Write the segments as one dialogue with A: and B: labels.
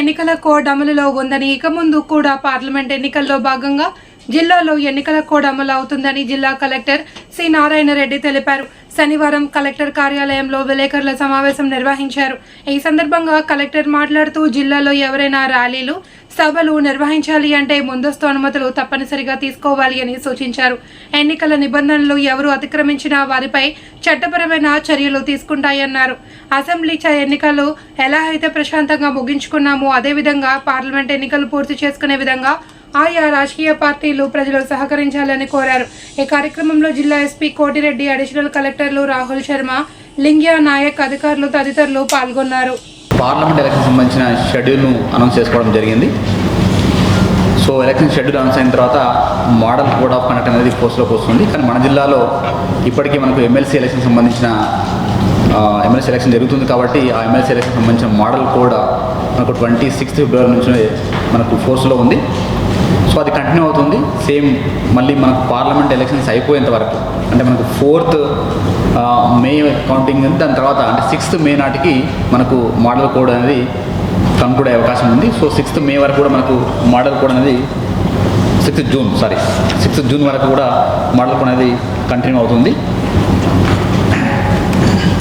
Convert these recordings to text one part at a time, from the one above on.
A: ఎన్నికల కోడ్ అమలులో ఉందని ఇక ముందు కూడా పార్లమెంట్ ఎన్నికల్లో భాగంగా జిల్లాలో ఎన్నికల కోడ్ అమలు అవుతుందని జిల్లా కలెక్టర్ సి. నారాయణ రెడ్డి తెలిపారు. శనివారం కలెక్టర్ కార్యాలయంలో విలేకరుల సమావేశం నిర్వహించారు. ఈ సందర్భంగా కలెక్టర్ మాట్లాడుతూ జిల్లాలో ఎవరైనా ర్యాలీలు సభలు నిర్వహించాలి అంటే ముందస్తు అనుమతులు తప్పనిసరిగా తీసుకోవాలి అని సూచించారు. ఎన్నికల నిబంధనలు ఎవరు అతిక్రమించినా వారిపై చట్టపరమైన చర్యలు తీసుకుంటాయన్నారు. అసెంబ్లీ చ- ఎన్నికలు ఎలా అయితే ప్రశాంతంగా ముగించుకున్నామో అదేవిధంగా పార్లమెంట్ ఎన్నికలు పూర్తి చేసుకునే విధంగా ఆయా రాజకీయ పార్టీలు ప్రజలు సహకరించాలని కోరారు. ఈ కార్యక్రమంలో జిల్లా ఎస్పీ కోటిరెడ్డి అడిషనల్ కలెక్టర్లు రాహుల్ శర్మ లింగ్యా నాయక్ అధికారులు తదితరులు పాల్గొన్నారు.
B: పార్లమెంట్ ఎలక్షన్ సంబంధించిన షెడ్యూల్ను అనౌన్స్ చేసుకోవడం జరిగింది. సో ఎలక్షన్ షెడ్యూల్ అనౌన్స్ అయిన తర్వాత మోడల్ కోడ్ ఆఫ్ కండక్ట్ అనేది పోస్ట్లోకి వస్తుంది కానీ మన జిల్లాలో ఇప్పటికీ మనకు ఎమ్మెల్సీ ఎలక్షన్ సంబంధించిన ఎమ్మెల్సీ ఎలక్షన్ జరుగుతుంది కాబట్టి ఆ ఎమ్మెల్సీ ఎలక్షన్ సంబంధించిన మోడల్ కూడా మనకు ట్వంటీ సిక్స్త్ ఫిబ్రవరి నుంచి మనకు ఫోర్స్లో ఉంది. సో అది కంటిన్యూ అవుతుంది. సేమ్ మళ్ళీ మనకు పార్లమెంట్ ఎలక్షన్స్ అయిపోయేంత వరకు. అంటే మనకు ఫోర్త్ మే కౌంటింగ్ దాని తర్వాత అంటే సిక్స్త్ మే నాటికి మనకు మోడల్ కోడ్ అనేది కంక్లూడ్ అయ్యే అవకాశం ఉంది. సో సిక్స్త్ మే వరకు కూడా మనకు మోడల్ కోడ్ అనేది sixth June sorry sixth June వరకు కూడా మోడల్ కోడ్ అనేది కంటిన్యూ అవుతుంది.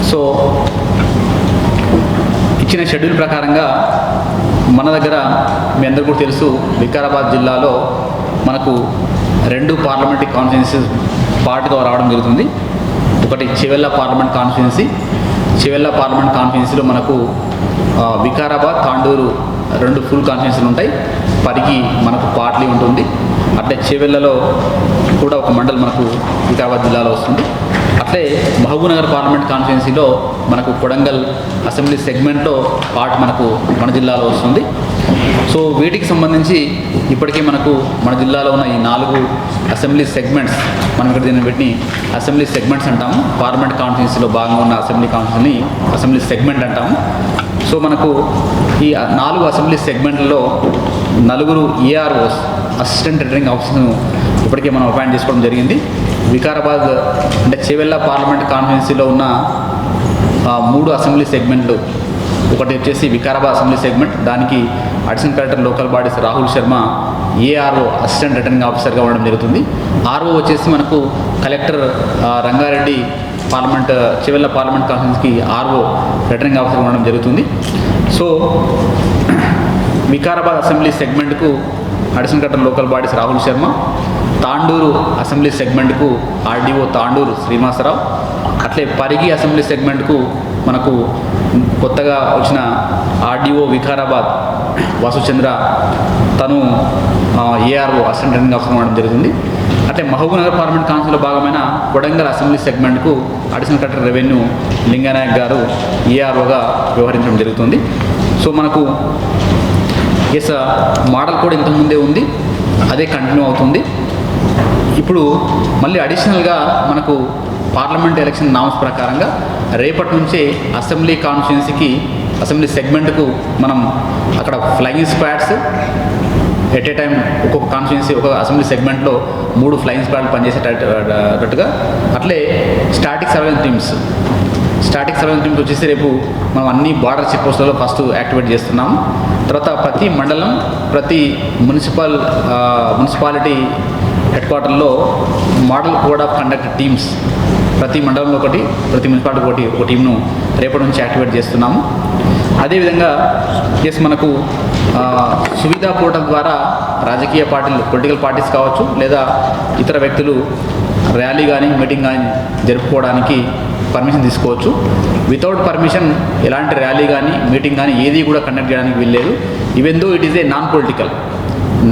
B: సో ఇచ్చిన షెడ్యూల్ ప్రకారంగా మన దగ్గర మీ అందరు కూడా తెలుసు వికారాబాద్ జిల్లాలో మనకు రెండు పార్లమెంటరీ కాన్స్టిట్యున్సీస్ పార్టీతో రావడం జరుగుతుంది. ఒకటి Chevella parliament constituency. Chevella parliament కాన్స్టిట్యున్సీలో మనకు వికారాబాద్ తాండూరు రెండు ఫుల్ కాన్స్టిట్యున్సీలు ఉంటాయి. పరికి మనకు పార్టీ ఉంటుంది. అట్లే చివెల్లలో కూడా ఒక మండలం మనకు వికారాబాద్ జిల్లాలో వస్తుంది. అట్లే మహబూబ్నగర్ పార్లమెంట్ కాన్స్టిట్యున్సీలో మనకు కొడంగల్ అసెంబ్లీ సెగ్మెంట్లో పార్ట్ మనకు మన జిల్లాలో వస్తుంది. సో వీటికి సంబంధించి ఇప్పటికే మనకు మన జిల్లాలో ఉన్న ఈ నాలుగు అసెంబ్లీ సెగ్మెంట్స్ మనం ఇక్కడ దీన్ని వీటిని అసెంబ్లీ సెగ్మెంట్స్ అంటాము. పార్లమెంట్ కాన్స్టిట్యున్సీలో భాగంగా ఉన్న అసెంబ్లీ కాన్స్టిట్యూన్సీని అసెంబ్లీ సెగ్మెంట్ అంటాము. సో మనకు ఈ నాలుగు అసెంబ్లీ సెగ్మెంట్లలో నలుగురు ఏఆర్ఓస్ అసిస్టెంట్ రిటర్నింగ్ ఆఫీసర్ను ఇప్పటికే మనం అపాయింట్ చేసుకోవడం జరిగింది. వికారాబాద్ అంటే చేవెళ్ళ పార్లమెంట్ కాన్స్టిట్యున్సీలో ఉన్న మూడు అసెంబ్లీ సెగ్మెంట్లు. ఒకటి వచ్చేసి వికారాబాద్ అసెంబ్లీ సెగ్మెంట్ దానికి additional collector local bodies Rahul Sharma ARO assistant returning ఆఫీసర్గా ఉండడం జరుగుతుంది. ఆర్ఓ వచ్చేసి మనకు కలెక్టర్ రంగారెడ్డి పార్లమెంట్ చివరిలో పార్లమెంట్ కాన్ఫరెన్స్కి ఆర్ఓ రిటర్నింగ్ ఆఫీసర్ ఉండడం జరుగుతుంది. So Vikarabad assembly సెగ్మెంట్కు additional collector local bodies Rahul Sharma Tandur assembly సెగ్మెంట్కు RDO Tandur Srinivasarao. అట్లే పరిగి అసెంబ్లీ సెగ్మెంట్కు మనకు కొత్తగా వచ్చిన ఆర్డీఓ వికారాబాద్ వాసుచంద్ర తను ఏఆర్ఓ అసిస్టెంట్ అవసరం ఆఫీసర్ ఉండడం జరుగుతుంది అట్లే మహబూబ్నగర్ పార్లమెంట్ కౌన్సిల్లో భాగమైన కొడంగల్ అసెంబ్లీ సెగ్మెంట్కు అడిషనల్ కలెక్టర్ రెవెన్యూ లింగనాయక్ గారు ఏఆర్ఓగా వ్యవహరించడం జరుగుతుంది. సో మనకు ఎస్ మోడల్ కూడా ఇంతకుముందే ఉంది. అదే కంటిన్యూ అవుతుంది. ఇప్పుడు మళ్ళీ అడిషనల్గా మనకు పార్లమెంట్ ఎలక్షన్ నామ్స్ ప్రకారంగా రేపటి నుంచే అసెంబ్లీ కాన్స్టిట్యున్సీకి అసెంబ్లీ సెగ్మెంట్కు మనం అక్కడ flying squads at a time ఒక్కొక్క కాన్స్టిట్యున్సీ ఒక అసెంబ్లీ సెగ్మెంట్లో మూడు ఫ్లయింగ్ స్క్వాడ్లు పనిచేసేటట్టుగా అట్లే static surveillance teams static surveillance teams వచ్చేసి రేపు మనం అన్ని బార్డర్ చెక్ పోస్టులలో ఫస్ట్ యాక్టివేట్ చేస్తున్నాము. తర్వాత ప్రతి మండలం ప్రతి మున్సిపల్ మున్సిపాలిటీ హెడ్ క్వార్టర్లో model code of conduct teams. ప్రతి మండలంలో ఒకటి ప్రతి మున్సిపాలిటీ ఒకటి ఒక టీంను రేపటి నుంచి యాక్టివేట్ చేస్తున్నాము. అదేవిధంగా ఎస్ మనకు ఆ, సువిధా పోర్టల్ ద్వారా రాజకీయ పార్టీలు పొలిటికల్ పార్టీస్ కావచ్చు లేదా ఇతర వ్యక్తులు ర్యాలీ కానీ మీటింగ్ కానీ జరుపుకోవడానికి పర్మిషన్ తీసుకోవచ్చు. వితౌట్ పర్మిషన్ ఎలాంటి ర్యాలీ కానీ మీటింగ్ కానీ ఏది కూడా కండక్ట్ చేయడానికి వీల్లేదు. Even though it is a non political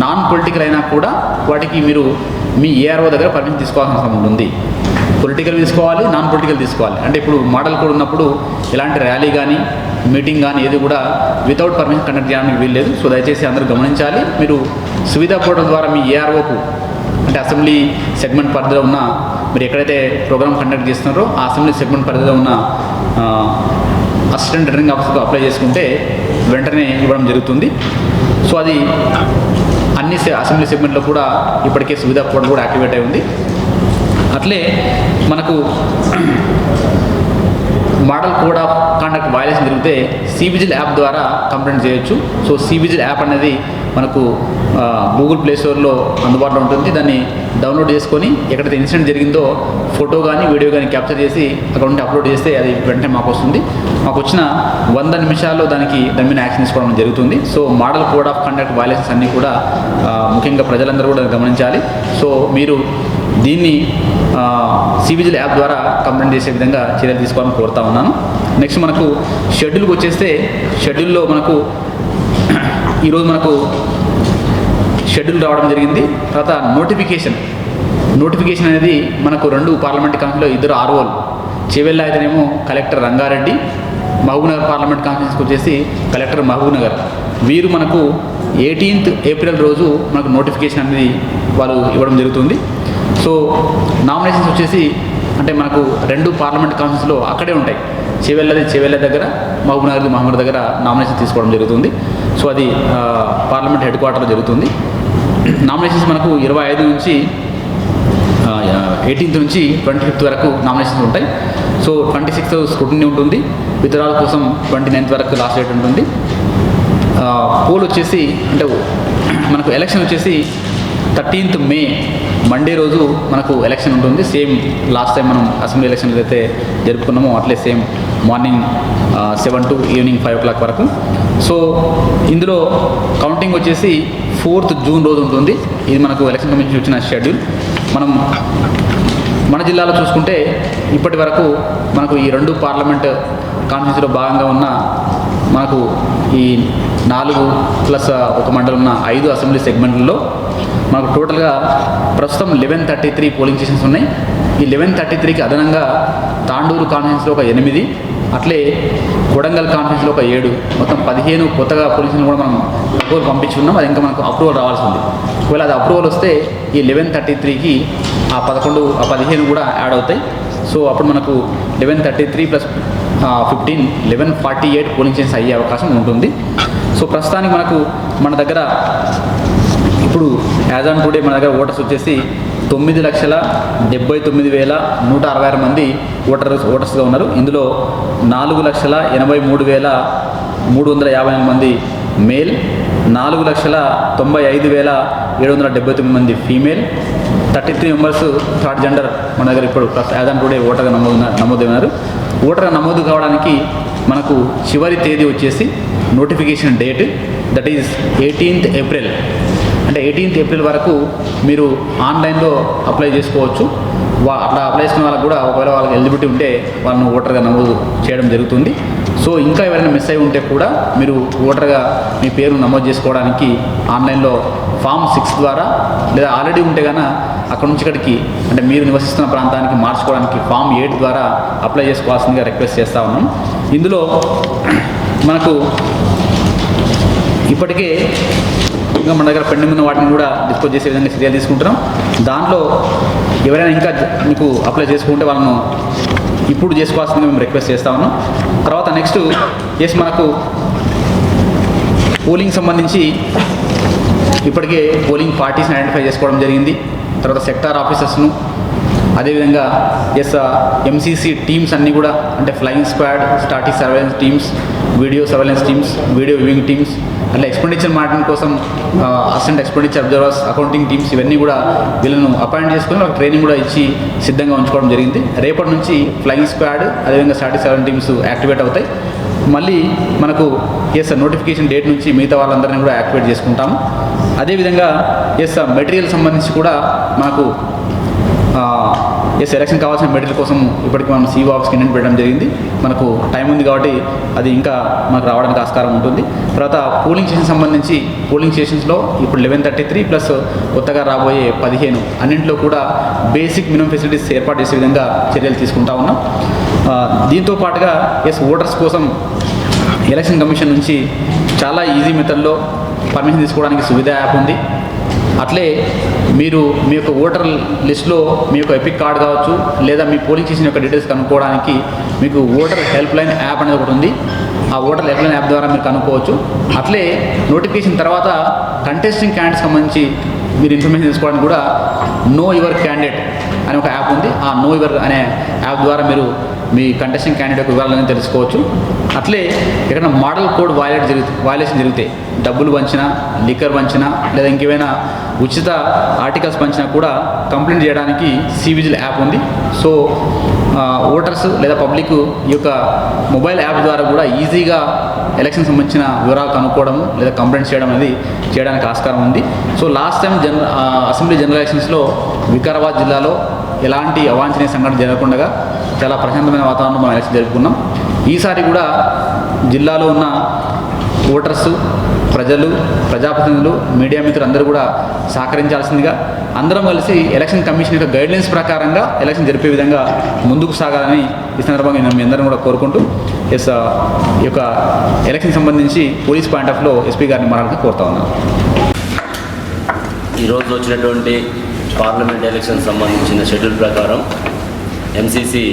B: non political అయినా కూడా వాటికి మీరు మీ ఏఆర్ఓ దగ్గర పర్మిషన్ తీసుకోవాల్సిన అవసరం ఉంటుంది. పొలిటికల్ తీసుకోవాలి నాన్ పొలిటికల్ తీసుకోవాలి. అంటే ఇప్పుడు మోడల్ కూడా ఉన్నప్పుడు ఎలాంటి ర్యాలీ కానీ మీటింగ్ కానీ ఏది కూడా వితౌట్ పర్మిషన్ కండక్ట్ చేయడానికి వీల్లేదు. సో దయచేసి అందరూ గమనించాలి. మీరు సువిధా పోర్టల్ ద్వారా మీ ఏఆర్ఓకు అంటే అసెంబ్లీ సెగ్మెంట్ పరిధిలో ఉన్న మీరు ఎక్కడైతే ప్రోగ్రామ్ కండక్ట్ చేస్తున్నారో ఆ అసెంబ్లీ సెగ్మెంట్ పరిధిలో ఉన్న అసిస్టెంట్ రిటర్నింగ్ ఆఫీసర్కు అప్లై చేసుకుంటే వెంటనే ఇవ్వడం జరుగుతుంది. సో అది అన్ని అసెంబ్లీ సెగ్మెంట్లో కూడా ఇప్పటికే సువిధా పోర్టల్ కూడా యాక్టివేట్ అయి ఉంది. అట్లే మనకు model code of conduct violation జరిగితే సివిజిల్ యాప్ ద్వారా కంప్లైంట్ చేయొచ్చు. సో సివిజిల్ యాప్ అనేది మనకు గూగుల్ ప్లే స్టోర్లో అందుబాటులో ఉంటుంది. దాన్ని డౌన్లోడ్ చేసుకొని ఎక్కడైతే ఇన్సిడెంట్ జరిగిందో ఫోటో కానీ వీడియో కానీ క్యాప్చర్ చేసి అక్కడ ఉంటే అప్లోడ్ చేస్తే అది వెంటనే మాకు వస్తుంది. మాకు వచ్చిన వంద నిమిషాల్లో దానికి దాని మీద యాక్షన్ తీసుకోవడం జరుగుతుంది. So model code of conduct violations అన్నీ కూడా ముఖ్యంగా ప్రజలందరూ కూడా గమనించాలి. సో మీరు దీన్ని సివిజిల్ యాప్ ద్వారా కంప్లైంట్ చేసే విధంగా చర్యలు తీసుకోవాలని కోరుతా ఉన్నాను. నెక్స్ట్ మనకు షెడ్యూల్కి వచ్చేస్తే షెడ్యూల్లో మనకు ఈరోజు మనకు షెడ్యూల్ రావడం జరిగింది. తర్వాత నోటిఫికేషన్. నోటిఫికేషన్ అనేది మనకు రెండు పార్లమెంట్ కాన్ఫరెన్స్లో ఇద్దరు ఆర్ఓలు. చెవెల్ల అయితేనేమో కలెక్టర్ రంగారెడ్డి మహబూబ్నగర్ పార్లమెంట్ కాన్ఫరెన్స్కి వచ్చేసి కలెక్టర్ మహబూబ్నగర్. వీరు మనకు ఎయిటీన్త్ ఏప్రిల్ రోజు మనకు నోటిఫికేషన్ అనేది వాళ్ళు ఇవ్వడం జరుగుతుంది. సో నామినేషన్స్ వచ్చేసి అంటే మనకు రెండు పార్లమెంట్ కౌన్సిల్స్లో అక్కడే ఉంటాయి. చెవెళ్ళది చెవెళ్ళ దగ్గర మహబూబ్నగర్ది మహబూబ్ దగ్గర నామినేషన్ తీసుకోవడం జరుగుతుంది. సో అది పార్లమెంట్ హెడ్ క్వార్టర్లో జరుగుతుంది. నామినేషన్స్ మనకు ఇరవై ఐదు నుంచి ఎయిటీన్త్ నుంచి ట్వంటీ ఫిఫ్త్ వరకు నామినేషన్స్ ఉంటాయి. సో ట్వంటీ సిక్స్త్ స్క్రూటినీ ఉంటుంది. వితరాల కోసం ట్వంటీ నైన్త్ వరకు లాస్ట్ డేట్ ఉంటుంది. పోల్ వచ్చేసి అంటే మనకు ఎలక్షన్ వచ్చేసి థర్టీన్త్ మే మండే రోజు మనకు ఎలక్షన్ ఉంటుంది. సేమ్ లాస్ట్ టైం మనం అసెంబ్లీ ఎలక్షన్లు అయితే జరుపుకున్నామో అట్లే same morning seven to evening five o'clock వరకు. సో ఇందులో కౌంటింగ్ వచ్చేసి ఫోర్త్ జూన్ రోజు ఉంటుంది. ఇది మనకు ఎలక్షన్ కమిషన్ వచ్చిన షెడ్యూల్ మనం మన జిల్లాలో చూసుకుంటే ఇప్పటి వరకు మనకు ఈ రెండు పార్లమెంట్ కాన్స్టిట్యూన్సీలో భాగంగా ఉన్న మనకు ఈ నాలుగు ప్లస్ ఒక మండలం ఉన్న ఐదు అసెంబ్లీ సెగ్మెంట్లలో మాకు టోటల్గా ప్రస్తుతం eleven thirty three polling stations ఉన్నాయి. ఈ లెవెన్ థర్టీ త్రీకి అదనంగా తాండూరు కాన్ఫరెన్స్లో ఒక ఎనిమిది అట్లే కొడంగల్ కాన్ఫరెన్స్లో ఒక ఏడు మొత్తం పదిహేను కొత్తగా పోలింగ్ కూడా మనం అప్రూవల్ పంపించుకున్నాం. అది ఇంకా మనకు అప్రూవల్ రావాల్సి ఉంది. ఒకవేళ అది అప్రూవల్ వస్తే ఈ లెవెన్ థర్టీ త్రీకి ఆ పదకొండు ఆ పదిహేను కూడా యాడ్ అవుతాయి. సో అప్పుడు మనకు eleven thirty three plus fifteen eleven forty eight polling stations అయ్యే అవకాశం ఉంటుంది. సో ప్రస్తుతానికి మనకు మన దగ్గర ఇప్పుడు యాజ్ ఆన్ టుడే మన దగ్గర ఓటర్స్ వచ్చేసి తొమ్మిది లక్షల డెబ్బై తొమ్మిది వేల నూట అరవై ఆరు మంది ఓటర్స్ ఓటర్స్గా ఉన్నారు. ఇందులో నాలుగు లక్షల ఎనభై మూడు వేల మూడు వందల యాభై నాలుగు మంది మేల్ నాలుగు లక్షల తొంభై ఐదు వేల ఏడు వందల డెబ్బై తొమ్మిది మంది female. Thirty three members third gender మన దగ్గర ఇప్పుడు యాజ్ ఆన్ టుడే ఓటర్గా నమోదు నమోదైనారు ఓటర్గా నమోదు కావడానికి మనకు చివరి తేదీ వచ్చేసి notification date that is eighteenth April. అంటే ఎయిటీన్త్ ఏప్రిల్ వరకు మీరు ఆన్లైన్లో అప్లై చేసుకోవచ్చు. వా అట్లా అప్లై చేసుకున్న వాళ్ళకి కూడా ఒకవేళ వాళ్ళకి ఎలిజిబిలిటీ ఉంటే వాళ్ళని ఓటర్గా నమోదు చేయడం జరుగుతుంది. సో ఇంకా ఎవరైనా మిస్ అయి ఉంటే కూడా మీరు ఓటర్గా మీ పేరు నమోదు చేసుకోవడానికి ఆన్లైన్లో ఫామ్ సిక్స్ ద్వారా లేదా ఆల్రెడీ ఉంటే కనుక అక్కడ నుంచి ఇక్కడికి అంటే మీరు నివసిస్తున్న ప్రాంతానికి మార్చుకోవడానికి ఫామ్ ఎయిట్ ద్వారా అప్లై చేసుకోవాల్సిందిగా రిక్వెస్ట్ చేస్తూ ఉన్నాం. ఇందులో మనకు ఇప్పటికే ఇంకా మన దగ్గర పెండింగ్ ఉన్న వాటిని కూడా డిస్పోజ్ చేసే విధంగా చర్యలు తీసుకుంటున్నాం. దాంట్లో ఎవరైనా ఇంకా మీకు అప్లై చేసుకుంటే వాళ్ళను ఇప్పుడు చేసుకోవాల్సిందిగా మేము రిక్వెస్ట్ చేస్తా ఉన్నాం. తర్వాత నెక్స్ట్ ఎస్ మనకు పోలింగ్ సంబంధించి ఇప్పటికే పోలింగ్ పార్టీస్ని ఐడెంటిఫై చేసుకోవడం జరిగింది. తర్వాత సెక్టార్ ఆఫీసర్స్ను అదేవిధంగా ఎస్ ఎంసీసీ టీమ్స్ అన్నీ కూడా అంటే flying squad static surveillance teams video surveillance teams video viewing teams అంటే ఎక్స్పెండిచర్ మానిటరింగ్ కోసం assistant expenditure observers accounting teams ఇవన్నీ కూడా వీళ్ళను అపాయింట్ చేసుకొని వాళ్ళకి ట్రైనింగ్ కూడా ఇచ్చి సిద్ధంగా ఉంచుకోవడం జరిగింది. రేపటి నుంచి ఫ్లయింగ్ స్క్వాడ్ అదేవిధంగా సాటి సెవెన్ టీమ్స్ యాక్టివేట్ అవుతాయి. మళ్ళీ మనకు ఎస్ నోటిఫికేషన్ డేట్ నుంచి మిగతా వాళ్ళందరినీ కూడా యాక్టివేట్ చేసుకుంటాము. అదేవిధంగా ఎస్ మెటీరియల్ సంబంధించి కూడా మనకు ఎస్ ఎలక్షన్ కావాల్సిన మెటీరియల్ కోసం ఇప్పటికి మనం సీఓ ఆఫీస్కి కింద పెట్టడం జరిగింది. మనకు టైం ఉంది కాబట్టి అది ఇంకా మనకు రావడానికి ఆస్కారం ఉంటుంది. తర్వాత పోలింగ్ స్టేషన్ సంబంధించి పోలింగ్ స్టేషన్స్లో ఇప్పుడు లెవెన్ థర్టీ త్రీ ప్లస్ కొత్తగా రాబోయే పదిహేను అన్నింటిలో కూడా బేసిక్ మినిమం ఫెసిలిటీస్ ఏర్పాటు చేసే విధంగా చర్యలు తీసుకుంటా ఉన్నాం. దీంతో పాటుగా ఎస్ ఓటర్స్ కోసం ఎలక్షన్ కమిషన్ నుంచి చాలా ఈజీ మెథడ్లో పర్మిషన్ తీసుకోవడానికి సువిధ యాప్ ఉంది. అట్లే మీరు మీ యొక్క ఓటర్ లిస్ట్లో మీ యొక్క ఎపిక్ కార్డ్ కావచ్చు లేదా మీ పోలింగ్ స్టేషన్ యొక్క డీటెయిల్స్ కనుక్కోవడానికి మీకు ఓటర్ హెల్ప్ లైన్ యాప్ అనేది ఒకటి ఉంది. ఆ ఓటర్ హెల్ప్ లైన్ యాప్ ద్వారా మీరు కనుక్కోవచ్చు. అట్లే నోటిఫికేషన్ తర్వాత కంటెస్టింగ్ క్యాండిడేట్స్ సంబంధించి మీరు ఇన్ఫర్మేషన్ తీసుకోవడానికి కూడా నో యువర్ క్యాండిడేట్ అనే ఒక యాప్ ఉంది. ఆ నో యువర్ అనే యాప్ ద్వారా మీరు మీ కంటెస్టింగ్ క్యాండిడేట్ వివరాలను తెలుసుకోవచ్చు. అట్లే ఎక్కడైనా మోడల్ కోడ్ వయలేట్ జరిగి వయలేషన్ జరిగితే డబ్బులు వంచినా లిక్కర్ వంచిన లేదా ఇంకేమైనా ఉచిత ఆర్టికల్స్ పంచినా కూడా కంప్లైంట్ చేయడానికి సివిజిల్ యాప్ ఉంది. సో ఓటర్స్ లేదా పబ్లిక్ ఈ యొక్క మొబైల్ యాప్ ద్వారా కూడా ఈజీగా ఎలక్షన్ సంబంధించిన వివరాలు కనుక్కోవడం లేదా కంప్లైంట్ చేయడం అనేది చేయడానికి ఆస్కారం ఉంది. సో లాస్ట్ టైం జన అసెంబ్లీ జనరల్ ఎలక్షన్స్లో వికారాబాద్ జిల్లాలో ఎలాంటి అవాంఛనీయ సంఘటన జరగకుండా చాలా ప్రశాంతమైన వాతావరణం మనం ఎలక్షన్ జరుపుకున్నాం. ఈసారి కూడా జిల్లాలో ఉన్న ఓటర్స్ ప్రజలు ప్రజాప్రతినిధులు మీడియా మిత్రులు అందరూ కూడా సహకరించాల్సిందిగా అందరం కలిసి ఎలక్షన్ కమిషన్ యొక్క గైడ్లైన్స్ ప్రకారంగా ఎలక్షన్ జరిపే విధంగా ముందుకు సాగాలని ఈ సందర్భంగా నేను మీ అందరం కూడా కోరుకుంటూ ఎస్ ఈ యొక్క ఎలక్షన్ సంబంధించి పోలీస్ పాయింట్ ఆఫ్లో ఎస్పీ గారిని మాట్లాడుతూ కోరుతా ఉన్నాను.
C: ఈరోజు వచ్చినటువంటి పార్లమెంట్ ఎలక్షన్ సంబంధించిన షెడ్యూల్ ప్రకారం ఎంసీసీ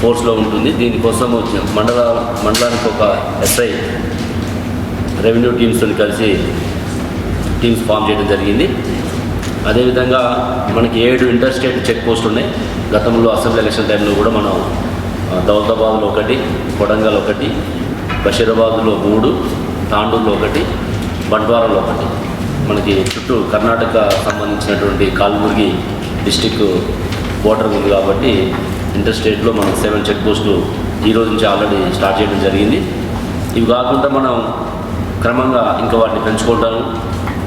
C: ఫోర్స్లో ఉంటుంది. దీనికోసం వచ్చిన మండల మండలానికి ఒక ఎస్ఐ రెవెన్యూ టీమ్స్తో కలిసి టీమ్స్ ఫామ్ చేయడం జరిగింది. అదేవిధంగా మనకి ఏడు ఇంటర్ స్టేట్ చెక్ పోస్టులు ఉన్నాయి. గతంలో అసెంబ్లీ ఎలక్షన్ టైంలో కూడా మనం దౌలతాబాద్లో ఒకటి కొడంగల్ ఒకటి బషీరాబాద్లో మూడు తాండూరులో ఒకటి బంట్వారాలో ఒకటి. మనకి చుట్టూ కర్ణాటక సంబంధించినటువంటి కాల్బుర్గి డిస్టిక్ బోర్డర్ ఉంది కాబట్టి ఇంటర్ స్టేట్లో మనం సెవెన్ చెక్ పోస్టులు ఈ రోజు నుంచి ఆల్రెడీ స్టార్ట్ చేయడం జరిగింది. ఇవి కాకుండా మనం క్రమంగా ఇంకా వాటిని పెంచుకుంటాము.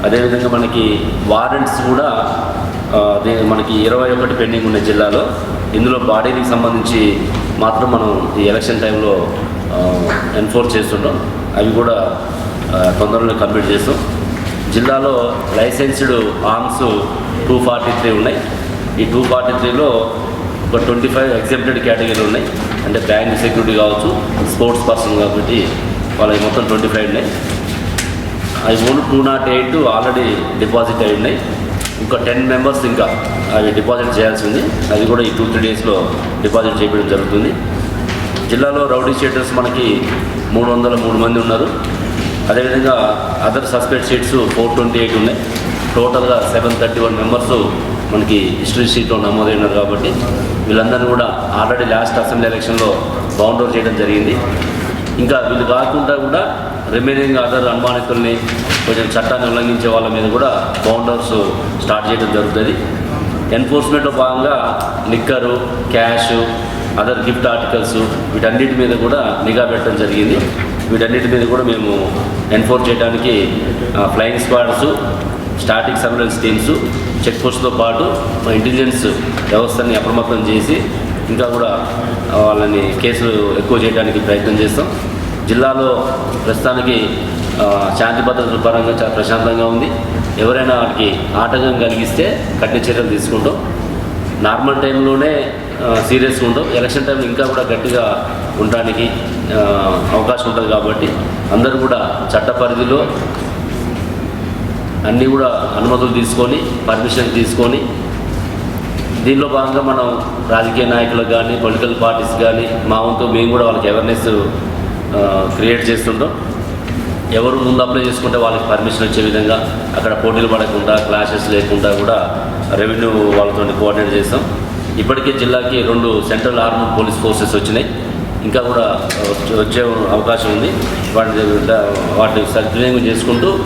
C: అదేవిధంగా మనకి వారెంట్స్ కూడా మనకి ఇరవై ఒకటి పెండింగ్ ఉన్న జిల్లాలో. ఇందులో బాడీకి సంబంధించి మాత్రం మనం ఈ ఎలక్షన్ టైంలో ఎన్ఫోర్స్ చేస్తుంటాం. అవి కూడా తొందరలో కంప్లీట్ చేస్తాం. జిల్లాలో licensed arms two forty three ఉన్నాయి. ఈ టూ ఫార్టీ త్రీలో ఒక ట్వంటీ ఫైవ్ ఎగ్జెప్టెడ్ కేటగిరీలు ఉన్నాయి. అంటే బ్యాంక్ సెక్యూరిటీ కావచ్చు స్పోర్ట్స్ పర్సన్ కాబట్టి వాళ్ళకి మొత్తం ట్వంటీ ఫైవ్ ఉన్నాయి. అవి only two nought eight already deposit అయి ఉన్నాయి. ఇంకా టెన్ మెంబర్స్ ఇంకా అవి డిపాజిట్ చేయాల్సి ఉంది. అది కూడా ఈ టూ త్రీ డేస్లో డిపాజిట్ చేయడం జరుగుతుంది. జిల్లాలో రౌడీ షీటర్స్ మనకి మూడు వందల మూడు మంది ఉన్నారు. అదేవిధంగా other suspect sheets four twenty eight ఉన్నాయి టోటల్గా సెవెన్ థర్టీ వన్ మెంబర్స్ మనకి హిస్టరీ సీట్లో నమోదైనారు కాబట్టి వీళ్ళందరినీ కూడా ఆల్రెడీ లాస్ట్ అసెంబ్లీ ఎలక్షన్లో బౌండర్ చేయడం జరిగింది. ఇంకా వీళ్ళు కాకుండా కూడా రిమైనింగ్ అదర్ అనుమానితుల్ని కొంచెం చట్టాన్ని ఉల్లంఘించే వాళ్ళ మీద కూడా బౌండర్స్ స్టార్ట్ చేయడం జరుగుతుంది. ఎన్ఫోర్స్మెంట్లో భాగంగా liquor cash other gift articles వీటన్నిటి మీద కూడా నిఘా పెట్టడం జరిగింది. వీటన్నిటి మీద కూడా మేము ఎన్ఫోర్స్ చేయడానికి flying squads static surveillance teams check పోస్ట్తో పాటు మా ఇంటెలిజెన్స్ వ్యవస్థని అప్రమత్తం చేసి ఇంకా కూడా వాళ్ళని కేసులు ఎక్కువ చేయడానికి ప్రయత్నం చేస్తాం. జిల్లాలో ప్రస్తుతానికి శాంతి భద్రతల పరంగా చాలా ప్రశాంతంగా ఉంది. ఎవరైనా వాటికి ఆటంకం కలిగిస్తే కఠిన చర్యలు తీసుకుంటాం. నార్మల్ టైంలోనే సీరియస్గా ఉంటాం ఎలక్షన్ టైం ఇంకా కూడా గట్టిగా ఉండడానికి అవకాశం ఉంటుంది కాబట్టి అందరూ కూడా చట్ట పరిధిలో అన్నీ కూడా అనుమతులు తీసుకొని పర్మిషన్ తీసుకొని దీనిలో భాగంగా మనం రాజకీయ నాయకులకు కానీ పొలిటికల్ పార్టీస్ కానీ మా వంతు మేము కూడా వాళ్ళకి అవేర్నెస్ క్రియేట్ చేస్తుంటాం. ఎవరు ముందు అప్లై చేసుకుంటే వాళ్ళకి పర్మిషన్ వచ్చే విధంగా అక్కడ పోటీలు పడకుండా క్లాషెస్ లేకుండా కూడా రెవెన్యూ వాళ్ళతో కోఆర్డినేట్ చేస్తాం. ఇప్పటికే జిల్లాకి రెండు సెంట్రల్ ఆర్మడ్ పోలీస్ ఫోర్సెస్ వచ్చినాయి. ఇంకా కూడా వచ్చే- అవకాశం ఉంది. వాటి వాటి సద్వినియోగం చేసుకుంటూ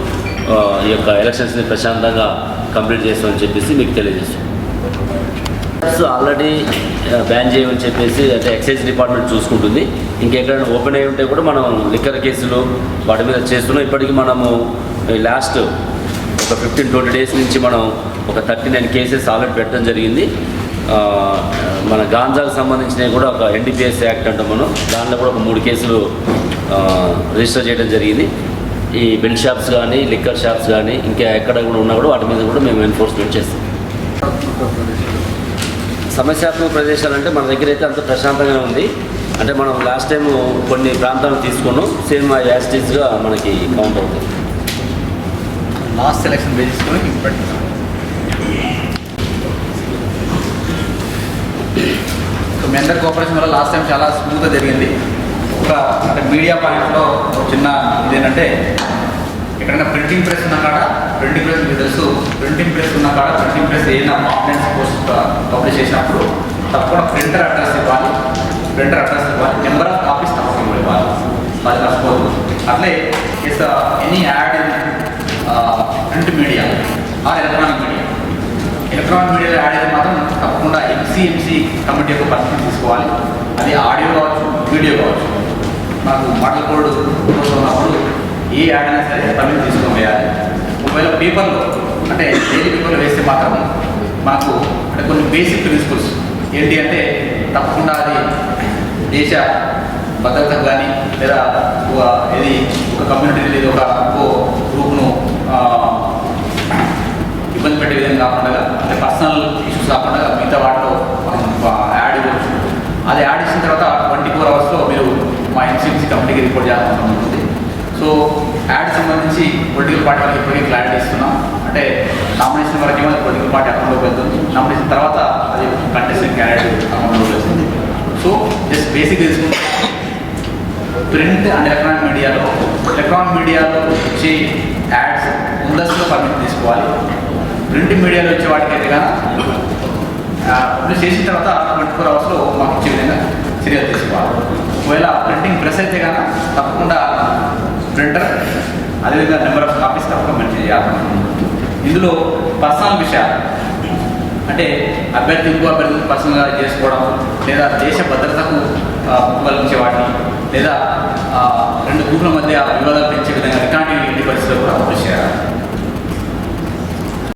C: ఈ యొక్క ఎలక్షన్స్ని ప్రశాంతంగా కంప్లీట్ చేస్తామని చెప్పేసి మీకు తెలియజేస్తాం ఆల్రెడీ బ్యాన్ చేయమని చెప్పేసి అంటే ఎక్సైజ్ డిపార్ట్మెంట్ చూసుకుంటుంది. ఇంకెక్కడైనా ఓపెన్ అయి ఉంటే కూడా మనం లిక్కర్ కేసులు వాటి మీద చేస్తున్నాం. ఇప్పటికీ మనము లాస్ట్ ఒక ఫిఫ్టీన్ ట్వంటీ డేస్ నుంచి మనం ఒక థర్టీ నైన్ కేసెస్ ఆల్రెడీ పెట్టడం జరిగింది. మన గాంజాకు సంబంధించినవి కూడా ఒక ఎన్డీపీఎస్ యాక్ట్ అంటాం మనం. దానిలో కూడా ఒక మూడు కేసులు రిజిస్టర్ చేయడం జరిగింది. ఈ బెల్ట్ షాప్స్ కానీ లిక్కర్ షాప్స్ కానీ ఇంకా ఎక్కడ కూడా ఉన్నా కూడా వాటి మీద కూడా మేము ఎన్ఫోర్స్మెంట్ చేస్తాం. సమస్యాత్మక ప్రదేశాలు అంటే మన దగ్గర అయితే అంత ప్రశాంతంగా ఉంది. అంటే మనం లాస్ట్ టైం కొన్ని ప్రాంతాలను తీసుకున్నాం. సేమ్ ఆ యాస్టీస్గా మనకి కౌంట్ అవుతుంది.
B: లాస్ట్ సెలక్షన్ బేసిస్కొని ఇప్పటి సో మీ అందరి కోఆపరేషన్ వల్ల లాస్ట్ టైం చాలా స్మూత్గా జరిగింది. ఒక అంటే మీడియా పాయింట్లో ఒక చిన్న ఇదేంటంటే ఎక్కడైనా ప్రింటింగ్ ప్రెస్ ఉన్న కాడ ప్రింటింగ్ ప్రెస్ మీకు తెలుసు. ప్రింటింగ్ ప్రెస్ ఉన్న కాడ ప్రింటింగ్ ప్రెస్ ఏదైనా పాంప్లెంట్స్ పోస్ట్ పబ్లిష్ చేసినప్పుడు తప్పకుండా ప్రింటర్ అడ్రస్ ఇవ్వాలి. ప్రింటర్ అడ్రస్ ఇవ్వాలి. నెంబర్ ఆఫ్ కాపీస్ తప్పకుండా ఇవ్వాలి. అది మర్చిపోదు అట్లే is any ad in print media or electronic media electronic మీడియాలో యాడ్ అయితే మాత్రం ఎస్సీఎంసీ కమిటీ యొక్క పర్మిషన్ తీసుకోవాలి. అది ఆడియో కావచ్చు వీడియో కావచ్చు. నాకు మోడల్ కోడ్ ఉన్నప్పుడు ఏ యాడ్ అయినా సరే పర్మిషన్ తీసుకొని వేయాలి ఒకవేళ పేపర్లో అంటే డైలీ పేపర్లో వేస్తే మాత్రం మనకు అంటే కొన్ని బేసిక్ ప్రిన్సిపల్స్ ఏంటి అంటే తప్పకుండా అది దేశ భద్రతకు కానీ లేదా ఒక ఇది ఒక కమ్యూనిటీ లేదా ఒక ఇంకో గ్రూప్ను ఇబ్బంది పెట్టే విధంగా కాకుండా అంటే పర్సనల్ ఇష్యూస్ కాకుండా మిగతా వాటిలో మనం యాడ్ ఇవ్వచ్చు అది యాడ్ ఇచ్చిన తర్వాత ట్వంటీ ఫోర్ అవర్స్లో మీరు మా ఎన్సీఎంసీ కంపెనీకి రిపోర్ట్ సో యాడ్ సంబంధించి పొలిటికల్ పార్టీలకు ఇప్పటికీ క్లారిటీ ఇస్తున్నాం. అంటే నామినేషన్ వరకు ఏమో పొలిటికల్ పార్టీ అకౌంట్లోకి వెళ్తుంది. నామినేషన్ తర్వాత అది కంటెస్టెంట్ క్యాండిడేట్ అకౌంట్లోకి వెళ్తుంది. సో జస్ట్ బేసిక్ తెలుసుకుంటే ప్రింట్ అండ్ ఎలక్ట్రానిక్ మీడియాలో ఎలక్ట్రానిక్ మీడియాలో వచ్చే యాడ్స్ ముందస్తులో పర్మిషన్ తీసుకోవాలి. ప్రింట్ మీడియాలో వచ్చే వాటికైతే కానీ చేసిన తర్వాత ట్వంటీ ఫోర్ అవర్స్లో మాకు ఇచ్చే విధంగా చర్యలు తీసుకోవాలి. ఒకవేళ ప్రింటింగ్ ప్రెస్ అయితే కనుక తప్పకుండా ప్రింటర్ అదేవిధంగా నెంబర్ ఆఫ్ కాపీస్ తప్పకుండా మెన్షన్ చేయాలి. ఇందులో పర్సనల్ విషయాలు. అంటే అభ్యర్థి ఇంకో అభ్యర్థులు పర్సనల్గా చేసుకోవడం లేదా దేశ భద్రతకు ఆ, వాటిని లేదా రెండు గ్రూపుల మధ్య వివాదాలు పెంచే విధంగా ఇట్లాంటి పరిస్థితులు కూడా అమలు చేయాలి.